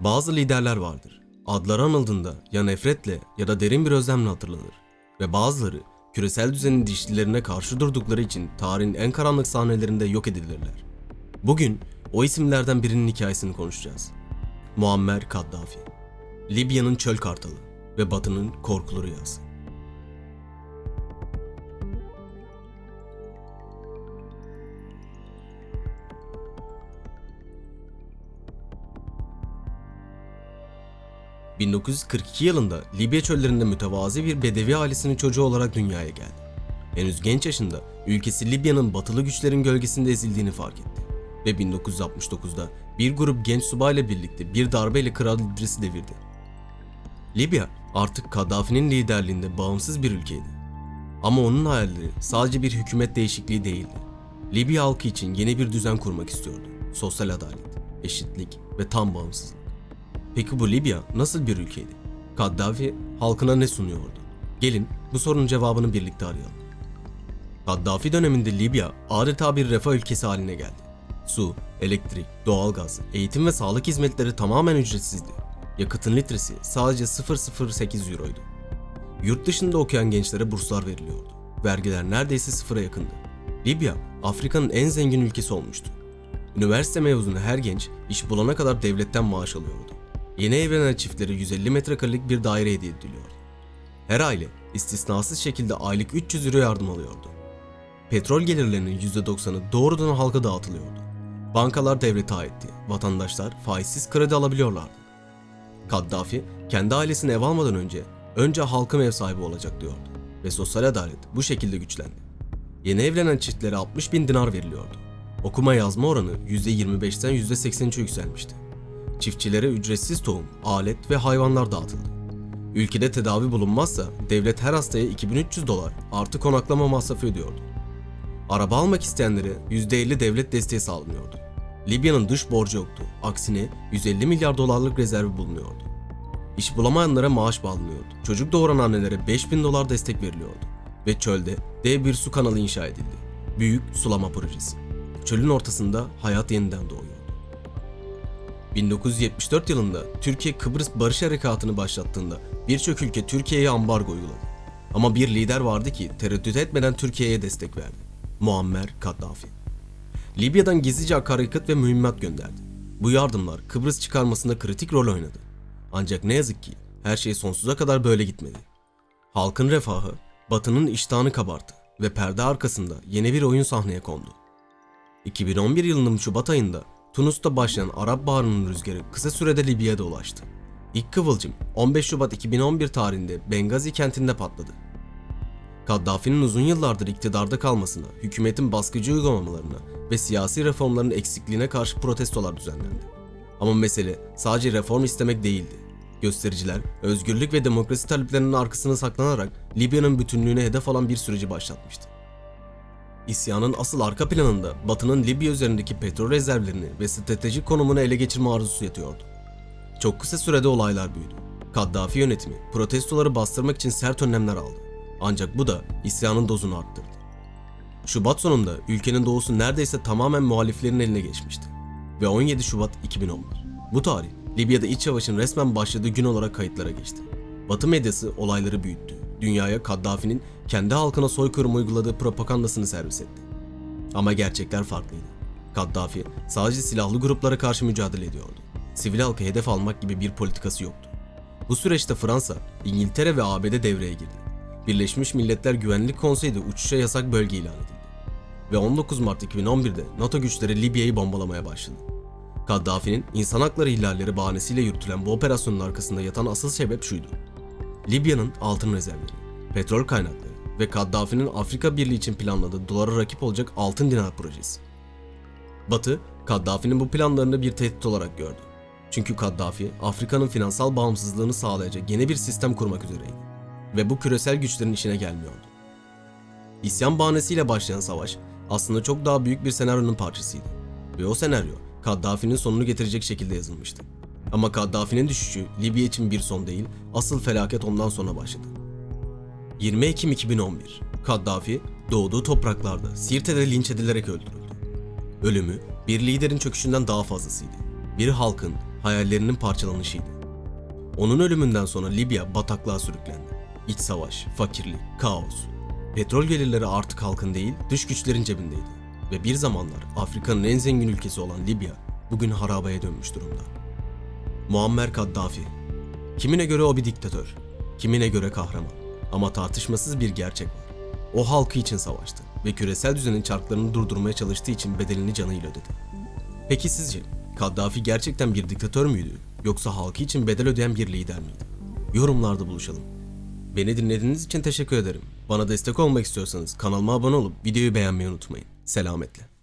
Bazı liderler vardır. Adları anıldığında ya nefretle ya da derin bir özlemle hatırlanır. Ve bazıları küresel düzenin dişlilerine karşı durdukları için tarihin en karanlık sahnelerinde yok edilirler. Bugün o isimlerden birinin hikayesini konuşacağız. Muammer Kaddafi. Libya'nın çöl kartalı ve Batı'nın korkulu rüyası. ...1942 yılında Libya çöllerinde mütevazi bir Bedevi ailesinin çocuğu olarak dünyaya geldi. Henüz genç yaşında ülkesi Libya'nın batılı güçlerin gölgesinde ezildiğini fark etti. Ve 1969'da bir grup genç subayla birlikte bir darbeyle Kral İdris'i devirdi. Libya artık Kaddafi'nin liderliğinde bağımsız bir ülkeydi. Ama onun hayalleri sadece bir hükümet değişikliği değildi. Libya halkı için yeni bir düzen kurmak istiyordu. Sosyal adalet, eşitlik ve tam bağımsızlık. Peki bu Libya nasıl bir ülkeydi? Kaddafi halkına ne sunuyordu? Gelin bu sorunun cevabını birlikte arayalım. Kaddafi döneminde Libya adeta bir refah ülkesi haline geldi. Su, elektrik, doğalgaz, eğitim ve sağlık hizmetleri tamamen ücretsizdi. Yakıtın litresi sadece 0.08 euroydu. Yurt dışında okuyan gençlere burslar veriliyordu. Vergiler neredeyse sıfıra yakındı. Libya, Afrika'nın en zengin ülkesi olmuştu. Üniversite mezunu her genç iş bulana kadar devletten maaş alıyordu. Yeni evlenen çiftlere 150 metrekarelik bir daire hediye ediliyordu. Her aile istisnasız şekilde aylık 300 euro yardım alıyordu. Petrol gelirlerinin %90'ı doğrudan halka dağıtılıyordu. Bankalar devlete aitti, vatandaşlar faizsiz kredi alabiliyorlardı. Kaddafi kendi ailesine ev almadan önce önce halkım ev sahibi olacak diyordu ve sosyal adalet bu şekilde güçlendi. Yeni evlenen çiftlere 60 bin dinar veriliyordu. Okuma yazma oranı %25'ten %83'e yükselmişti. Çiftçilere ücretsiz tohum, alet ve hayvanlar dağıtıldı. Ülkede tedavi bulunmazsa devlet her hastaya 2300 dolar artı konaklama masrafı ödüyordu. Araba almak isteyenlere %50 devlet desteği sağlanıyordu. Libya'nın dış borcu yoktu. Aksine 150 milyar dolarlık rezervi bulunuyordu. İş bulamayanlara maaş bağlanıyordu. Çocuk doğuran annelere 5000 dolar destek veriliyordu. Ve çölde dev bir su kanalı inşa edildi. Büyük sulama projesi. Çölün ortasında hayat yeniden doğuyordu. 1974 yılında Türkiye Kıbrıs Barış Harekatı'nı başlattığında birçok ülke Türkiye'ye ambargo uyguladı. Ama bir lider vardı ki tereddüt etmeden Türkiye'ye destek verdi. Muammer Kaddafi. Libya'dan gizlice akaryakıt ve mühimmat gönderdi. Bu yardımlar Kıbrıs çıkarmasında kritik rol oynadı. Ancak ne yazık ki her şey sonsuza kadar böyle gitmedi. Halkın refahı, Batı'nın iştahını kabarttı ve perde arkasında yeni bir oyun sahneye kondu. 2011 yılının Şubat ayında Tunus'ta başlayan Arap Baharı'nın rüzgarı kısa sürede Libya'ya da ulaştı. İlk kıvılcım 15 Şubat 2011 tarihinde Bengazi kentinde patladı. Kaddafi'nin uzun yıllardır iktidarda kalmasına, hükümetin baskıcı uygulamalarına ve siyasi reformların eksikliğine karşı protestolar düzenlendi. Ama mesele sadece reform istemek değildi. Göstericiler, özgürlük ve demokrasi taleplerinin arkasına saklanarak Libya'nın bütünlüğüne hedef alan bir süreci başlatmıştı. İsyanın asıl arka planında Batı'nın Libya üzerindeki petrol rezervlerini ve stratejik konumunu ele geçirme arzusu yatıyordu. Çok kısa sürede olaylar büyüdü. Kaddafi yönetimi protestoları bastırmak için sert önlemler aldı. Ancak bu da isyanın dozunu arttırdı. Şubat sonunda ülkenin doğusu neredeyse tamamen muhaliflerin eline geçmişti. Ve 17 Şubat 2011. Bu tarih Libya'da iç savaşın resmen başladığı gün olarak kayıtlara geçti. Batı medyası olayları büyüttü. Dünyaya Kaddafi'nin kendi halkına soykırım uyguladığı propagandasını servis etti. Ama gerçekler farklıydı. Kaddafi sadece silahlı gruplara karşı mücadele ediyordu. Sivil halkı hedef almak gibi bir politikası yoktu. Bu süreçte Fransa, İngiltere ve ABD devreye girdi. Birleşmiş Milletler Güvenlik Konseyi'de uçuşa yasak bölge ilan edildi. Ve 19 Mart 2011'de NATO güçleri Libya'yı bombalamaya başladı. Kaddafi'nin insan hakları ihlalleri bahanesiyle yürütülen bu operasyonun arkasında yatan asıl sebep şuydu. Libya'nın altın rezervleri, petrol kaynakları ve Kaddafi'nin Afrika Birliği için planladığı dolara rakip olacak altın dinar projesi. Batı, Kaddafi'nin bu planlarını bir tehdit olarak gördü. Çünkü Kaddafi, Afrika'nın finansal bağımsızlığını sağlayacak yeni bir sistem kurmak üzereydi. Ve bu küresel güçlerin işine gelmiyordu. İsyan bahanesiyle başlayan savaş aslında çok daha büyük bir senaryonun parçasıydı. Ve o senaryo Kaddafi'nin sonunu getirecek şekilde yazılmıştı. Ama Kaddafi'nin düşüşü Libya için bir son değil, asıl felaket ondan sonra başladı. 20 Ekim 2011, Kaddafi doğduğu topraklarda Sirte'de linç edilerek öldürüldü. Ölümü bir liderin çöküşünden daha fazlasıydı. Bir halkın hayallerinin parçalanışıydı. Onun ölümünden sonra Libya bataklığa sürüklendi. İç savaş, fakirlik, kaos. Petrol gelirleri artık halkın değil, dış güçlerin cebindeydi. Ve bir zamanlar Afrika'nın en zengin ülkesi olan Libya bugün harabeye dönmüş durumda. Muammer Kaddafi. Kimine göre o bir diktatör, kimine göre kahraman. Ama tartışmasız bir gerçek var. O halkı için savaştı ve küresel düzenin çarklarını durdurmaya çalıştığı için bedelini canıyla ödedi. Peki sizce Kaddafi gerçekten bir diktatör müydü yoksa halkı için bedel ödeyen bir lider miydi? Yorumlarda buluşalım. Beni dinlediğiniz için teşekkür ederim. Bana destek olmak istiyorsanız kanalıma abone olup videoyu beğenmeyi unutmayın. Selametle.